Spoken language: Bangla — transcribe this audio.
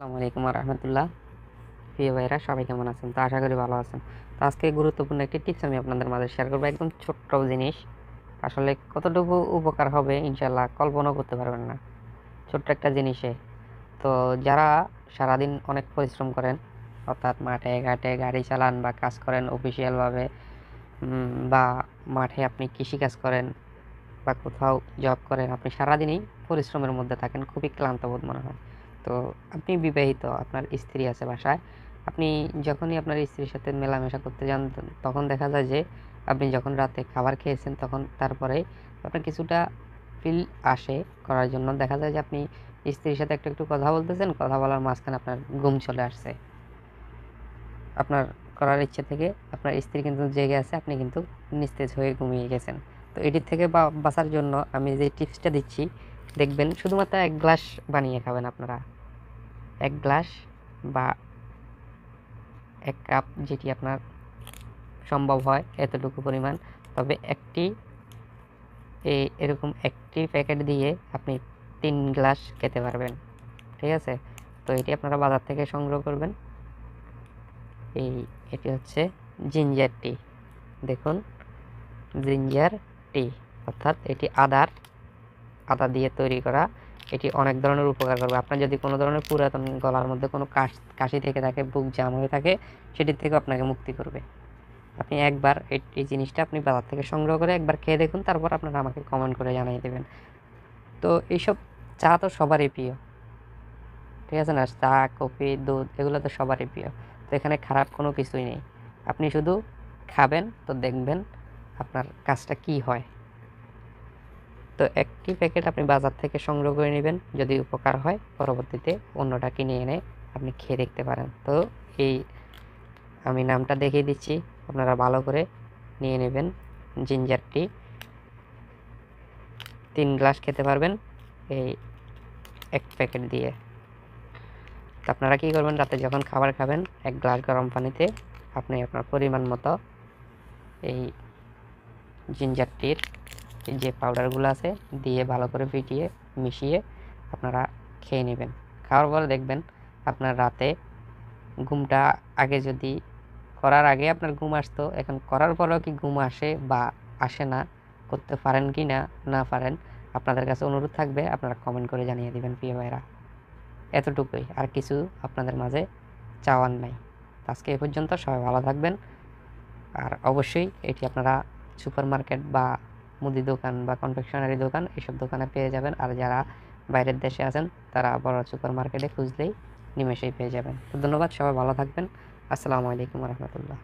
আসসালামু আলাইকুম রহমতুল্লাহ প্রিয় ভাইরা সবাই কেমন আছেন? তো আশা করি ভালো আছেন। তো আজকে গুরুত্বপূর্ণ একটি টিপস আমি আপনাদের মাঝে শেয়ার করব। একদম ছোট্ট জিনিস। আসলে কতটুকু উপকার হবে ইনশাল্লাহ কল্পনাও করতে পারবেন না। ছোট্ট একটা জিনিসে। তো যারা সারাদিন অনেক পরিশ্রম করেন, অর্থাৎ মাঠে ঘাটে গাড়ি চালান বা কাজ করেন অফিসিয়ালভাবে বা মাঠে আপনি কৃষিকাজ করেন বা কোথাও জব করেন, আপনি সারাদিনই পরিশ্রমের মধ্যে থাকেন, খুবই ক্লান্ত বোধ মনে হয়। তো আপনি বিবাহিত, আপনার স্ত্রী আছে বাসায়। আপনি যখনই আপনার স্ত্রীর সাথে মেলামেশা করতে যান তখন দেখা যায় যে আপনি যখন রাতে খাবার খেয়েছেন, তখন তারপরে আপনার কিছুটা ফিল আসে করার জন্য। দেখা যায় যে আপনি স্ত্রীর সাথে একটু একটু কথা বলতেছেন, কথা বলার মাঝখানে আপনার ঘুম চলে আসছে। আপনার করার ইচ্ছে থেকে আপনার স্ত্রী কিন্তু জেগে আছে, আপনি কিন্তু নিস্তেজ হয়ে ঘুমিয়ে গেছেন। তো এটির থেকে বাঁচার জন্য আমি যে টিপসটা দিচ্ছি দেখবেন, শুধুমাত্র এক গ্লাস বানিয়ে খাবেন আপনারা। এক গ্লাস বা এক কাপ যেটি আপনার সম্ভব হয়, এতটুকু পরিমাণ। তবে একটি এই এরকম একটি প্যাকেট দিয়ে আপনি তিন গ্লাস খেতে পারবেন। ঠিক আছে? তো এটি আপনারা বাজার থেকে সংগ্রহ করবেন। এই, এটি হচ্ছে জিঞ্জার টি। দেখুন, জিঞ্জার টি। অর্থাৎ এটি আদার আদা দিয়ে তৈরি করা, এটি অনেক ধরনের উপকার করবে। আপনার যদি কোনো ধরনের পুরাতন গলার মধ্যে কোনো কাশ, কাশি থেকে থাকে, বুক জাম হয়ে থাকে সেটির থেকে আপনাকে মুক্তি করবে। আপনি একবার এই এই জিনিসটা আপনি বাজার থেকে সংগ্রহ করে একবার খেয়ে দেখুন, তারপর আপনারা আমাকে কমেন্ট করে জানিয়ে দেবেন। তো এইসব চা তো সবারই প্রিয়। ঠিক আছে না? চা, কফি, দুধ, এগুলো তো সবারই প্রিয়। তো এখানে খারাপ কোনো কিছুই নেই। আপনি শুধু খাবেন তো দেখবেন আপনার কাজটা কি হয়। তো একটি প্যাকেট আপনি বাজার থেকে সংগ্রহ করে নেবেন। যদি উপকার হয়, পরবর্তীতে অন্যটা কিনে এনে আপনি খেয়ে দেখতে পারেন। তো এই আমি নামটা দেখিয়ে দিচ্ছি। আপনারা ভালো করে নিয়ে নেবেন। Ginger tea. তিন গ্লাস খেতে পারবেন এই এক প্যাকেট দিয়ে। তো আপনারা কী করবেন, রাতে যখন খাবার খাবেন, এক গ্লাস গরম পানিতে আপনি আপনার পরিমাণ মতো এই জিঞ্জার টির যে পাউডারগুলো আছে দিয়ে ভালো করে ফিটিয়ে মিশিয়ে আপনারা খেয়ে নেবেন। খাওয়ার পরে দেখবেন আপনার রাতে ঘুমটা আগে যদি করার আগে আপনার ঘুম আসতো, এখন করার পরেও কি ঘুম আসে বা আসে না, করতে পারেন কি না না পারেন, আপনাদের কাছে অনুরোধ থাকবে, আপনারা কমেন্ট করে জানিয়ে দিবেন প্রিয় ভাইরা এতটুকুই, আর কিছু আপনাদের মাঝে চাওয়ার নাই। আজকে এ পর্যন্ত সবাই ভালো থাকবেন, আর অবশ্যই এটি আপনারা সুপার মার্কেট বা মুদি দোকান বা কনফেকশনারি দোকান, এসব দোকানে পেয়ে যাবেন। আর যারা বাইরের দেশে আছেন, তারা বড় সুপার মার্কেটে খুঁজলেই নিমেষেই পেয়ে যাবেন। তো ধন্যবাদ, সবাই ভালো থাকবেন। আসসালামু আলাইকুম রহমতুল্লাহ।